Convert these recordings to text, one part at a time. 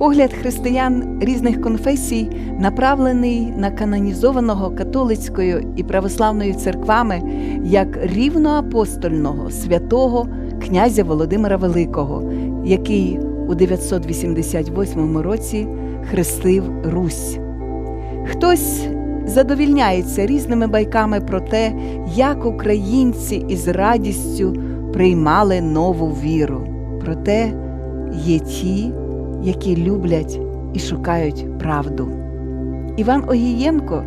Погляд християн різних конфесій направлений на канонізованого католицькою і православною церквами як рівноапостольного святого князя Володимира Великого, який у 988 році хрестив Русь. Хтось задовільняється різними байками про те, як українці із радістю приймали нову віру. Проте є ті, які люблять і шукають правду. Іван Огієнко,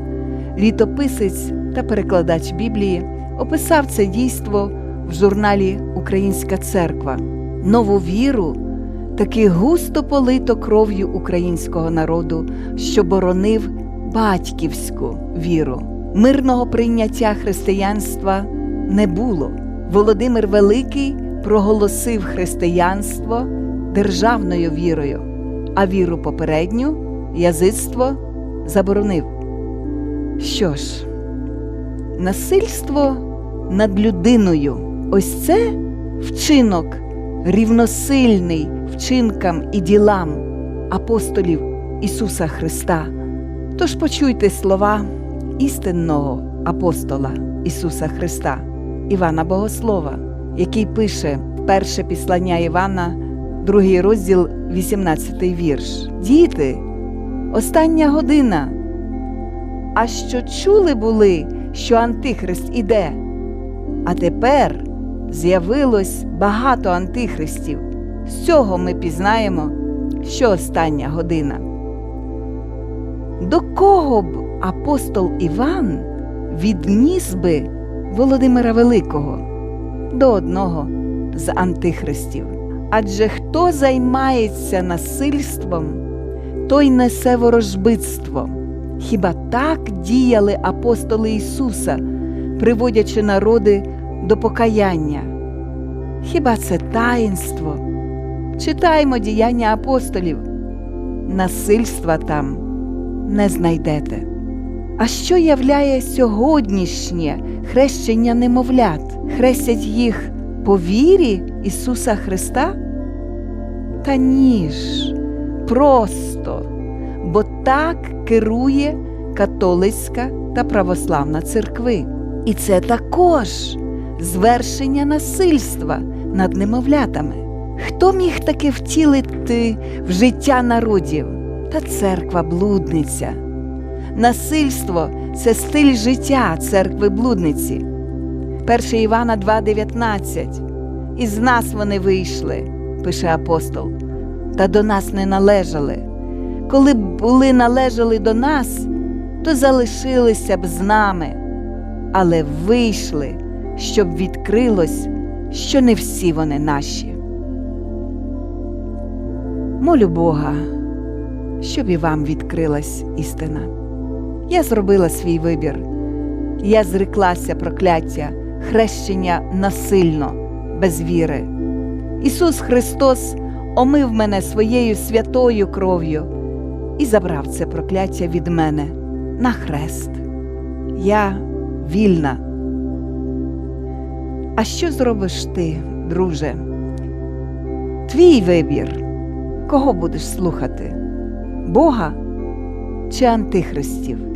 літописець та перекладач Біблії, описав це дійство в журналі Українська церква. Нову віру таки густо полито кров'ю українського народу, що боронив батьківську віру. Мирного прийняття християнства не було. Володимир Великий проголосив християнство державною вірою, а віру попередню язицтво заборонив. Що ж, насильство над людиною ось це вчинок рівносильний вчинкам і ділам апостолів Ісуса Христа. Тож почуйте слова істинного апостола Ісуса Христа, Івана Богослова, який пише перше післання Івана, другий розділ, 18 вірш. Діти, остання година. А що чули були, що Антихрист іде? А тепер з'явилось багато антихристів. З цього ми пізнаємо, що остання година. До кого б апостол Іван відніс би Володимира Великого? До одного з антихристів. Адже хто займається насильством, той несе ворожбитство. Хіба так діяли апостоли Ісуса, приводячи народи до покаяння? Хіба це таїнство? Читаймо діяння апостолів. Насильства там не знайдете. А що являє сьогоднішнє хрещення немовлят? Хрестять їх по вірі Ісуса Христа? Та ні ж, просто, бо так керує католицька та православна церкви. І це також звершення насильства над немовлятами. Хто міг таки втілити в життя народів? Та церква блудниця. Насильство це стиль життя церкви блудниці. 1 Івана 2,19 Із нас вони вийшли, пише апостол, та до нас не належали. Коли б були належали до нас, то залишилися б з нами, але вийшли, щоб відкрилось, що не всі вони наші. Молю Бога, щоб і вам відкрилась істина. Я зробила свій вибір. Я зреклася прокляття, хрещення насильно, без віри. Ісус Христос омив мене своєю святою кров'ю і забрав це прокляття від мене на хрест. Я вільна. А що зробиш ти, друже? Твій вибір. Кого будеш слухати? Бога чи антихристів?